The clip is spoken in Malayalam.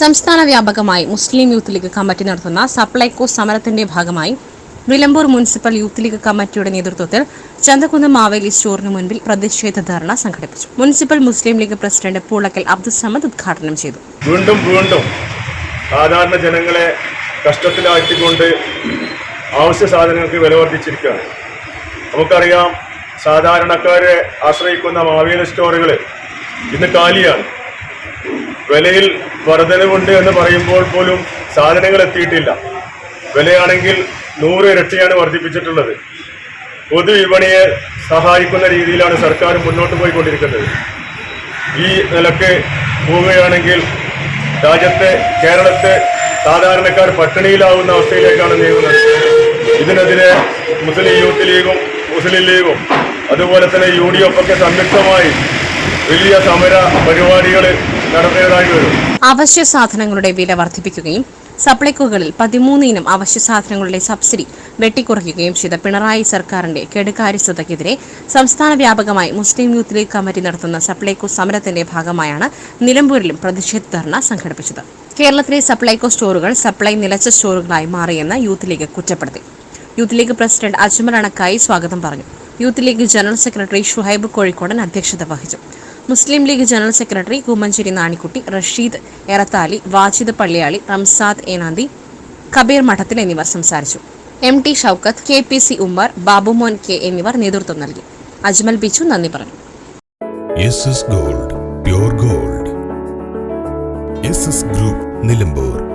സംസ്ഥാന വ്യാപകമായി മുസ്ലിം യൂത്ത് ലീഗ് കമ്മിറ്റി നടത്തുന്ന സപ്ലൈകോ സമരത്തിന്റെ ഭാഗമായി നിലമ്പൂർ മുനിസിപ്പൽ യൂത്ത് ലീഗ് കമ്മിറ്റിയുടെ നേതൃത്വത്തിൽ ചന്തകുന്ന് മാവേലി സ്റ്റോറിന് മുൻപിൽ പ്രതിഷേധ ധർണ സംഘടിപ്പിച്ചു. മുനിസിപ്പൽ മുസ്ലിം ലീഗ് പ്രസിഡന്റ് പൂളക്കൽ അബ്ദുൽ സമദ് ഉദ്ഘാടനം ചെയ്തു. വീണ്ടും വീണ്ടും സാധാരണ ജനങ്ങളെ കഷ്ടത്തിലാക്കിക്കൊണ്ട് ആവശ്യ സാധനങ്ങൾക്ക് വില വർദ്ധിച്ചിരിക്കുകയാണ്. നമുക്കറിയാം സാധാരണക്കാരെ ആശ്രയിക്കുന്ന മാവേലി സ്റ്റോറുകൾ ഇന്ന് കാലിയാണ്. വിലയിൽ വർധനവുണ്ട് എന്ന് പറയുമ്പോൾ പോലും സാധനങ്ങൾ എത്തിയിട്ടില്ല. വിലയാണെങ്കിൽ നൂറ് ഇരട്ടിയാണ് വർദ്ധിപ്പിച്ചിട്ടുള്ളത്. പൊതുവിപണിയെ സഹായിക്കുന്ന രീതിയിലാണ് സർക്കാർ മുന്നോട്ട് പോയിക്കൊണ്ടിരിക്കുന്നത്. ഈ നിലയ്ക്ക് പോവുകയാണെങ്കിൽ രാജ്യത്തെ കേരളത്തെ സാധാരണക്കാർ പട്ടിണിയിലാവുന്ന അവസ്ഥയിലേക്കാണ് നീങ്ങുന്നത്. ഇതിനെതിരെ മുസ്ലിം യൂത്ത് ലീഗും മുസ്ലിം ലീഗും അതുപോലെ തന്നെ യു ഡി എഫ് ഒക്കെ സംയുക്തമായി വലിയ സമര പരിപാടികൾ അവശ്യ സാധനങ്ങളുടെ വില വർദ്ധിപ്പിക്കുകയും സപ്ലൈകോകളിൽ പതിമൂന്ന് ഇനം അവശ്യ സാധനങ്ങളുടെ സബ്സിഡി വെട്ടിക്കുറയ്ക്കുകയും ചെയ്ത പിണറായി സർക്കാരിന്റെ കെടുകാര്യസ്ഥതയ്ക്കെതിരെ സംസ്ഥാന വ്യാപകമായി മുസ്ലിം യൂത്ത് ലീഗ് കമ്മിറ്റി നടത്തുന്ന സപ്ലൈകോ സമരത്തിന്റെ ഭാഗമായാണ് നിലമ്പൂരിലും പ്രതിഷേധ ധർണ സംഘടിപ്പിച്ചത്. കേരളത്തിലെ സപ്ലൈകോ സ്റ്റോറുകൾ സപ്ലൈ നിലച്ച സ്റ്റോറുകളായി മാറിയെന്ന് യൂത്ത് ലീഗ് കുറ്റപ്പെടുത്തി. Youth league president Ajmal Anakkayi സ്വാഗതം പറഞ്ഞു. Youth league general secretary Shuhaib Kozhikodan അധ്യക്ഷത വഹിച്ചു. മുസ്ലിം league general secretary Kummancheri Nanikutty Rasheed Erathali Wajid Palliyali Ramsad Enanthi Kabeer Madathil എന്നിവർ സംസാരിച്ചു. M T Shoukath K P C Ummer Babumon K എന്നിവർ നേതൃത്വം നൽകി. അജ്മൽ ബിച്ചു നന്ദി പറഞ്ഞു. Gold gold group Nilambur